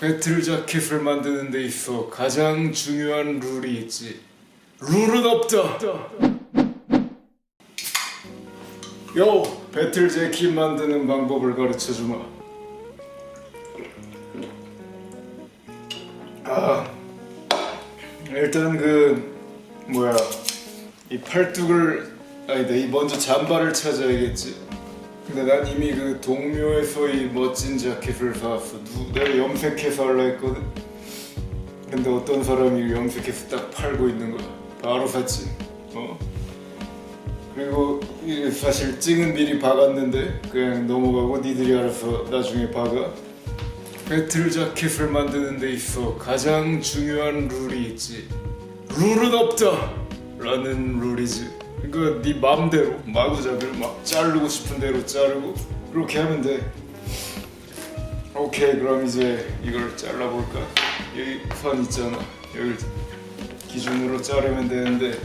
배틀 자켓을 만드는 데 있어 가장 중요한 룰이 있지. 룰은 없다. 요 배틀 재킷 만드는 방법을 가르쳐 주마. 아 일단 그 뭐야 이 팔뚝을 아니다 이 먼저 잠바를 찾아야겠지. 근데 난 이미 그 동묘에서 이 멋진 자켓을 사왔어. 누, 내가 염색해서 하려 했거든. 근데 어떤 사람이 염색해서 딱 팔고 있는 거야. 바로 샀지. 어. 그리고 이 사실 찍은 미리 박았는데 그냥 넘어가고 니들이 알아서 나중에 박아. 배틀 자켓을 만드는 데 있어 가장 중요한 룰이 있지. 룰은 없다. 라는 룰이지. 그러니까 네 맘대로 마구잡이로 막 자르고 싶은 대로 자르고 그렇게 하면 돼. 오케이 그럼 이제 이걸 잘라볼까? 여기 선 있잖아. 여기 기준으로 자르면 되는데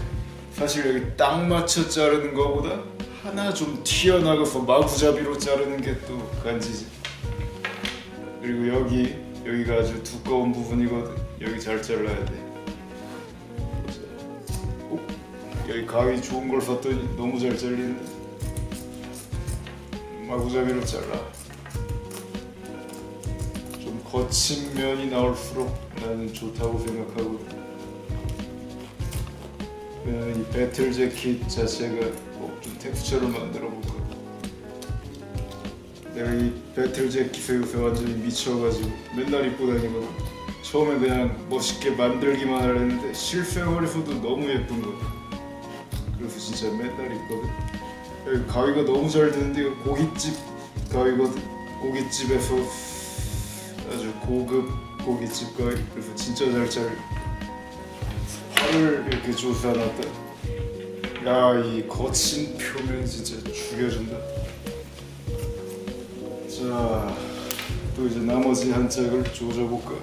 사실 여기 딱 맞춰 자르는 거보다 하나 좀 튀어나가서 마구잡이로 자르는 게 또 간지지. 그리고 여기 여기가 아주 두꺼운 부분이거든. 여기 잘 잘라야 돼. 여기 가위 좋은 걸 샀더니 너무 잘 잘리네. 마구잡이로 잘라. 좀 거친 면이 나올수록 나는 좋다고. 그러면 이 배틀 재킷 자체가 뭐좀 텍스처를 만들어 볼까. 내가 이 배틀 재킷에 요새 완전히 미쳐가지고 맨날 입고 다니거든. 처음에 그냥 멋있게 만들기만 하려는데 실생활에서도 너무 예쁜 거야. 진짜 맨날 입거든. 여기 가위가 너무 잘 드는데 이거 고깃집 가위거든. 고깃집에서 아주 고급 고깃집 가위. 그래서 진짜 잘 잘려. 팔을 이렇게 조사놨다. 야, 이 거친 표면 진짜 죽여준다. 자, 또 이제 나머지 한 짝을 조져볼까?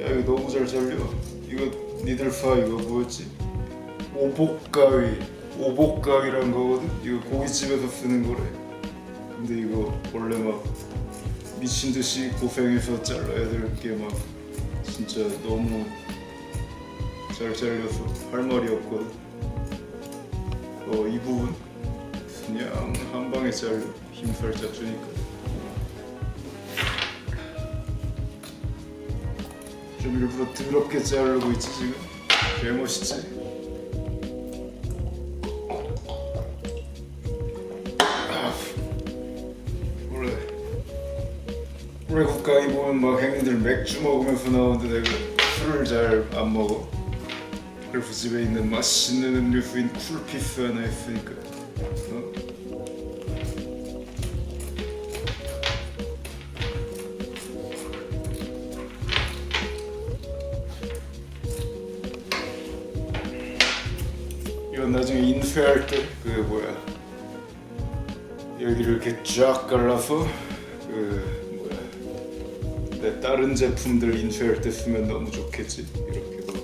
야, 이거 너무 잘 잘려. 이거 니들 파 이거 뭐였지? 오복가위. 오복가위란 거거든. 이거 고깃집에서 쓰는 거래. 근데 이거 원래 막 미친 듯이 고생해서 잘라야 될 게 막 진짜 너무 잘 잘려서 할 말이 없거든. 어, 이 부분 그냥 한 방에 잘려 힘 살짝 주니까 좀 일부러 더럽게 자르고 있지 지금 개 멋있지. 외국 가기 보면 막 행인들 맥주 먹으면서 나오는데 내가 술을 잘 안 먹어. 그래서 집에 있는 맛있는 음료수인 쿨피스 하나 있으니까 어? 이건 나중에 인쇄할 때 그 뭐야 여기를 이렇게 쫙 갈라서 다른 제품들 인쇄할 때 쓰면 너무 좋겠지 이렇게 봐봐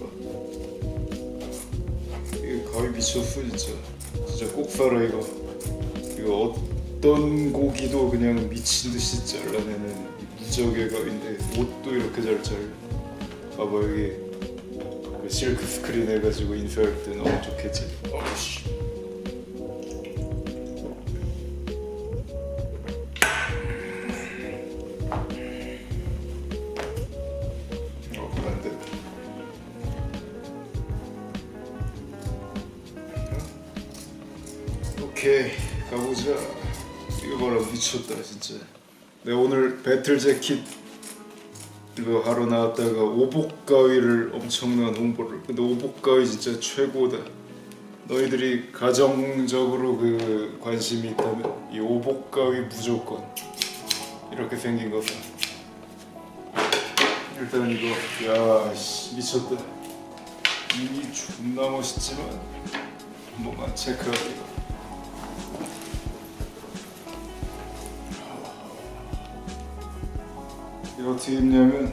이거 가위 미쳤어 진짜 진짜 꼭 사라 이거. 이거 어떤 고기도 그냥 미친 듯이 잘라내는 이 무적의 가위인데 옷도 이렇게 잘 잘려 봐봐 여기 그 실크 스크린 해가지고 인쇄할 때 너무 좋겠지. 어우씨 미쳤다 진짜. 내가 오늘 배틀 재킷 이거 하러 나왔다가 오복 가위를 엄청난 홍보를. 근데 오복 가위 진짜 최고다. 너희들이 가정적으로 그 관심이 있다면 이 오복 가위 무조건 이렇게 생긴 거 사. 일단 이거 야 씨, 미쳤다. 이미 존나 멋있지만 한 번만 체크할게요 이거 어떻게 입냐면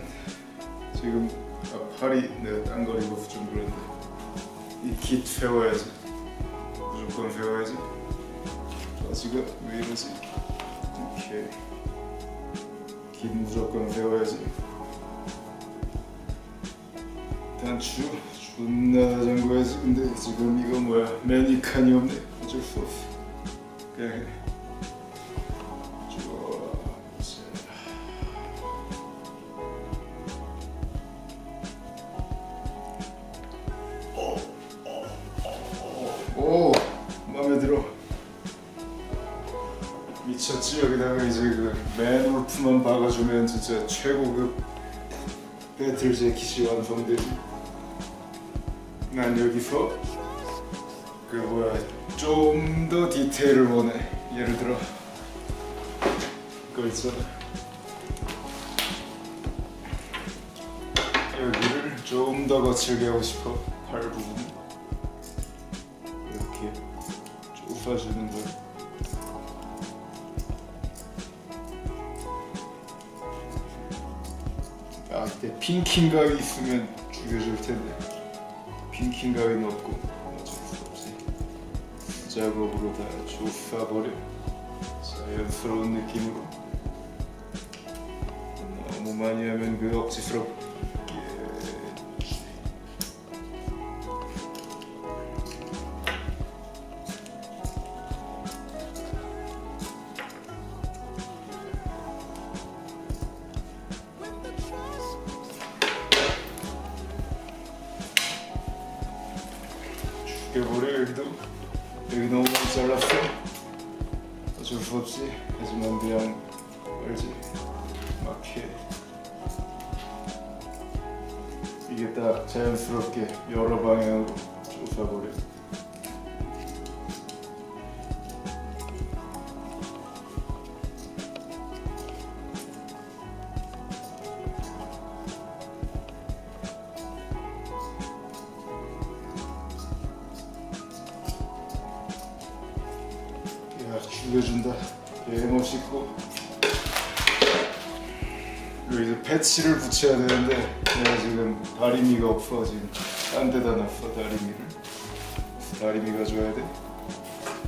지금 아, 팔이 걸 입어서 좀 그런데 이깃 세워야지 무조건 세워야지 바지가 왜 이러지 오케이 긴 무조건 세워야지. 단추 존나 잠궈야지. 근데 지금 이거 뭐야 매니칸이 없네. 어쩔 수 없어. 그냥 해. 최고급 배틀 재킷이 완성되지. 난 여기서 그 뭐야 좀 더 디테일을 원해. 예를 들어 그거 있잖아. 여기를 좀 더 거칠게 하고 싶어. 팔 부분 이렇게 좁아주는 거 그때 핑킹 가위 있으면 죽여줄 텐데. 핑킹 가위는 없고. 어쩔 수 없지 작업으로 다 조사버려. 자연스러운 느낌으로. 너무 많이 하면 그 억지스럽게 자연스럽게 여러 방향으로 좁아버려 야 죽여준다. 개멋있고. 그리고 이제 패치를 붙여야 되는데 내가 지금 다리미가 없어 지금. 딴 데다 놨어 다리미를. 다리미 가져와야 돼.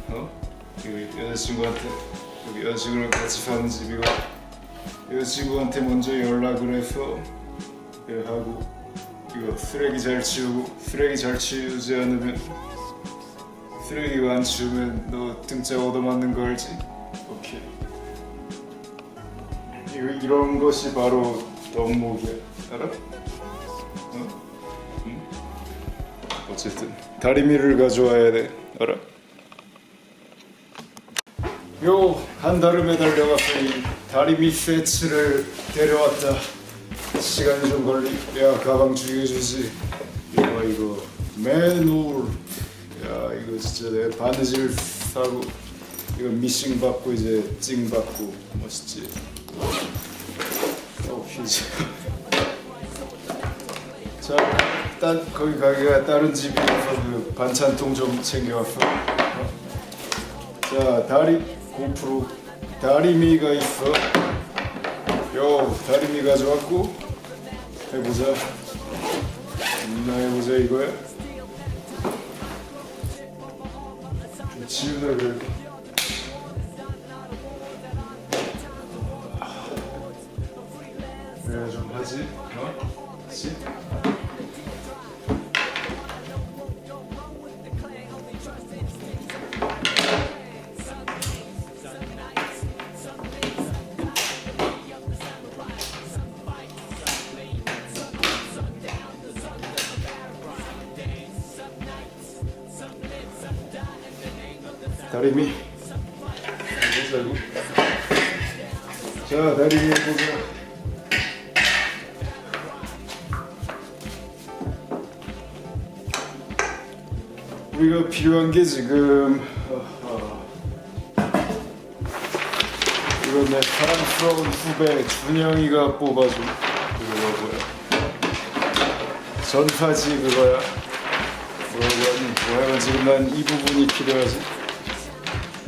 어? 이거 여자친구한테 여기 여자친구랑 같이 사는 집이고. 여자친구한테 먼저 연락을 해서 하고 이거 쓰레기 잘 치우고 쓰레기 잘 치우지 않으면 쓰레기가 안 치우면 너 등짝 얻어맞는 거 알지? 오케이 이런 것이 바로 덕목이야 알아? 어? 응? 어쨌든 다리미를 가져와야 돼 알아? 요 한 달을 매달려가서 이 다리미 세츠를 데려왔다 시간이 좀 걸리 야 가방 죽여주지 이거 이거 맨홀 야 이거 진짜 내 바느질 사고 이거 미싱 받고 이제 찡 받고 멋있지 어 휴지 자 일단 거기 가기가 다른 집이라서 그 반찬통 좀 챙겨왔어. 어. 자 다리 고프로. 다리미가 있어. 요 다리미 가져왔고 해보자. 나 해보자 이거야. 좀 치우다 그래 그래 좀 하지? 어? 그 다리미. 자 다리미 보자. 우리가 필요한 게 지금 어, 이거 내 사랑스러운 후배 준영이가 뽑아준 그거 뭐야. 전파지 그거야. 뭐라니 뭐야 지금 난 이 부분이 필요하지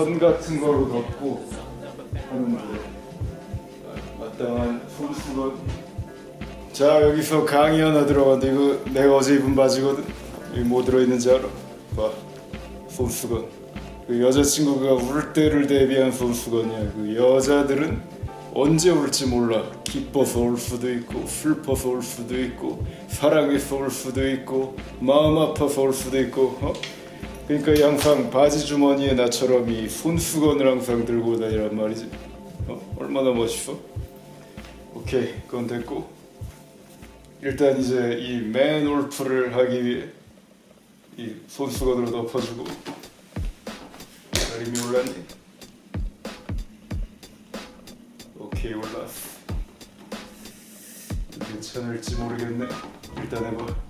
천 같은 거로 덮고 하는데 아, 마땅한 손수건. 자 여기서 강의 하나 들어갔는데 이거 내가 어제 입은 바지거든. 여기 뭐 들어있는지 알아? 봐. 손수건. 그 여자친구가 울 때를 대비한 손수건이야. 그 여자들은 언제 올지 몰라. 기뻐서 올 수도 있고, 슬퍼서 올 수도 있고, 사랑해서 올 수도 있고, 마음 아파서 올 수도 있고. 어? 그러니까 항상 바지 주머니에 나처럼 이 손수건을 항상 들고 다니란 말이지. 어? 얼마나 멋있어? 오케이, 그건 됐고. 일단 이제 이 맨올프를 하기 위해 이 손수건으로 덮어주고 다림이 올랐니? 오케이 올랐어 괜찮을지 모르겠네 일단 해봐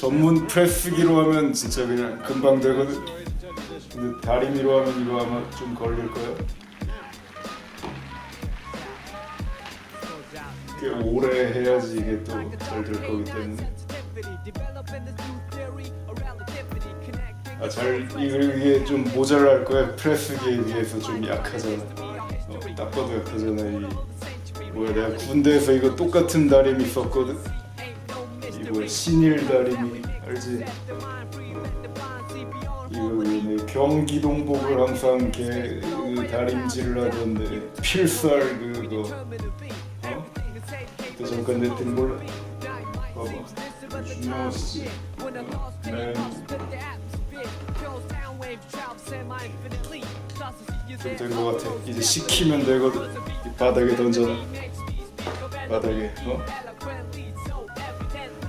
전문 프레스기로 하면 진짜 그냥 금방 되거든. 근데 다리미로 하면 이거 아마 좀 걸릴 거야. 꽤 오래 해야지 이게 또 잘 될 거기 때문에. 아 잘 이게 좀 모자랄 거야. 프레스기에 비해서 좀 약하잖아. 어, 딱 봐도 약하잖아 이. 뭐야 내가 군대에서 이거 똑같은 다림이 썼거든 신일 다림이 알지 이거 내 경기동복을 항상 개그 다림질을 하던데 필살 그거 어? 또 잠깐 내 등 몰라 봐봐 중요하지 어? 네. 좀된것 같아 이제 식히면 되거든 이 바닥에 던져놔 바닥에 어?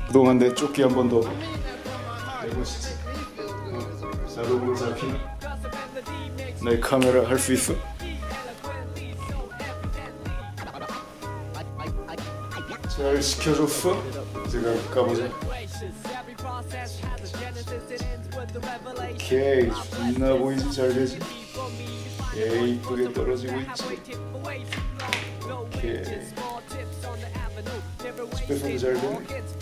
그동안 내 조끼 한 번더 해보시지 어? 자 로고 잡히나? 내 카메라 할 수 있어? 잘 시켜줬어? 이제 가- 가보자 오케이 존나 보이지 잘 되지? 예 이쁘게 떨어지고 있지 오케이 집에서도 잘 되네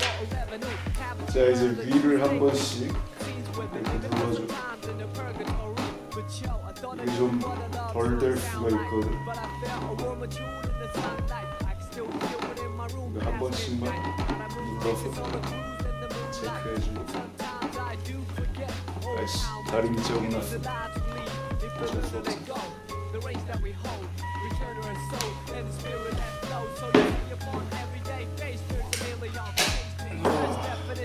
자 이제 위를 한 번씩 이렇게 눌러줘 이게 좀 덜 될 수가 있거든 한 번씩만 눌러서 체크해주고. 아이씨 다림이 조금 났어. 어쩔 수 없어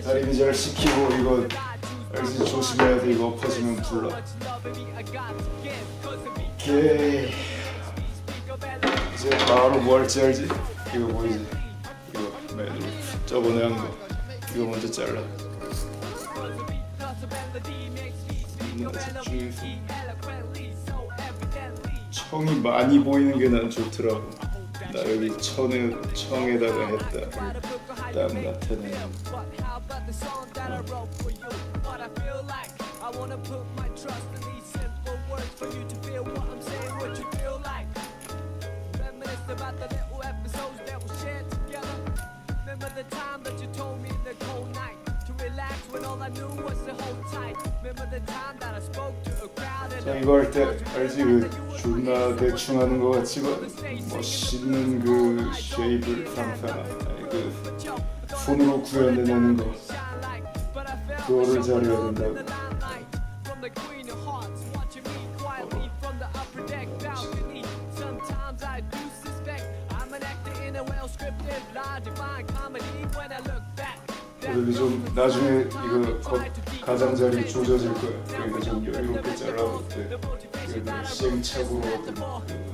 다림이 잘 시키고 이거 알지? 조심해야 돼. 이거 엎어지면 불러. 오케이. 이제 바로 뭐 할지 알지? 이거 보이지? 이거 매듭 저번에 한 거. 이거 먼저 잘라. 청이 많이 보이는 게 난 좋더라고. 나 여기 천에, 청에다가 했다. 딱 나타내는 About the little episodes that we shared together. Remember the time that you told me the cold night to relax when all I knew was to hold tight. Remember the time that I spoke to a crowd and 자 이거 할 때 알지 그 존나 대충 하는 거 같지만 멋있는 그 쉐입을 상상하 아니 그 손으로 구현해내는 거 그거를 잘해야 back, 그리고 좀 나중에 이거 겉 가장자리 조져질 거야 그러니까 좀 여유롭게 잘라볼 때 그래도 시행착오로 어떤 for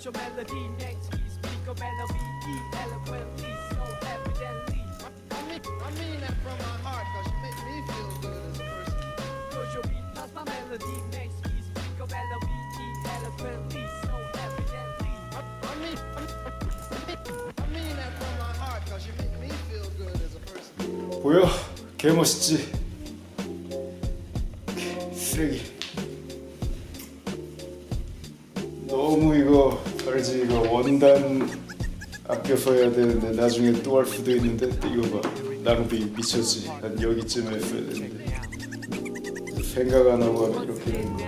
What's your melody next? We speak of L-O-V-E, eloquently, so evidently. I mean, I mean that from my heart, cause you make me feel good as a person. Cause your beat plus my melody makes me speak of L-O-V-E eloquently, so evidently. I, I mean, I mean, I mean that from my heart, cause you make me feel good as a person. 보여? 개 멋있지? 쓰레기. 알지 이거 원단 아껴서 해야 되는데 나중에 또 할 수도 있는데 이거 봐. 낭비 미쳤지. 난 여기쯤에 했어야 되는데. 생각 안 하고 이렇게 되는 거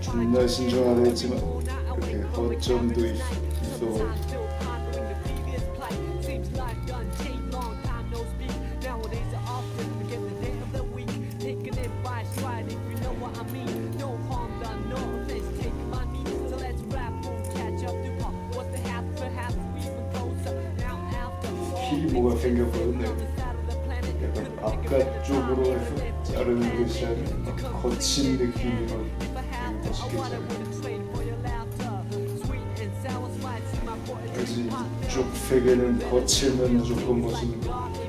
존나 신중하다 했지만 이렇게 허점도 있, 있어 planet. 약간 바깥쪽으로 해서 자르는 것이 아니라 거친 느낌으로 I 멋있게 자르는 poetry. 이쪽 세계는 거칠면 무조건 멋있는 거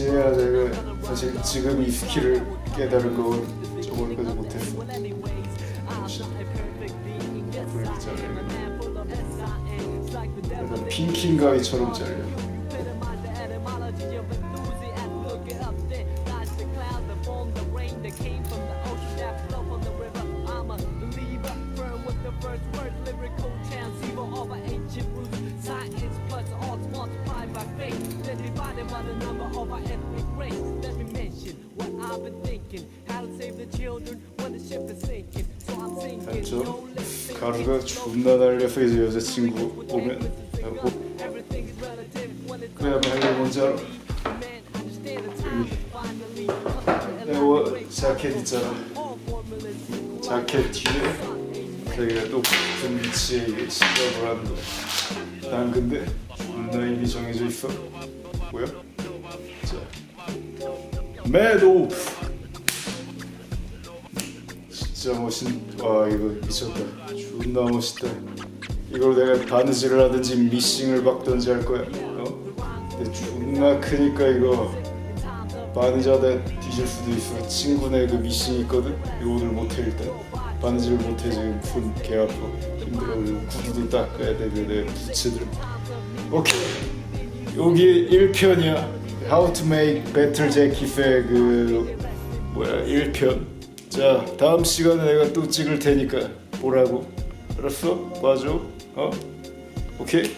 이제야 내가 사실 지금 이 스킬을 깨달은 건 저번까지 못했어 in 핑킹 가위처럼 잘려 lip 가루가. 존나 날려서 이제 여자친구 오면 하고 할게 뭔지 알아? 워- 자켓 있잖아 자켓 뒤에 자기가 높은 위치에 이게 시작을 거야 난 근데 존나 이미 정해져 있어 뭐야? 자 매도 진짜 멋있 와 이거 미쳤다. 존나 멋있다. 이걸 내가 바느질을 하든지 미싱을 박든지 할 거야. 어? 근데 존나 크니까 이거 바느질하다 뒤질 수도 있어. 친구네 그 미싱 있거든? 이거 오늘 못해 일단. 바느질 못해 지금 손개 아파. 힘들어. 구두도 닦아야 돼 그래 부츠들. 오케이. 여기 1편이야. How to make better jacket의 그 뭐야 1편 자 다음 시간에 내가 또 찍을 테니까 보라고 알았어? 봐줘 어? 오케이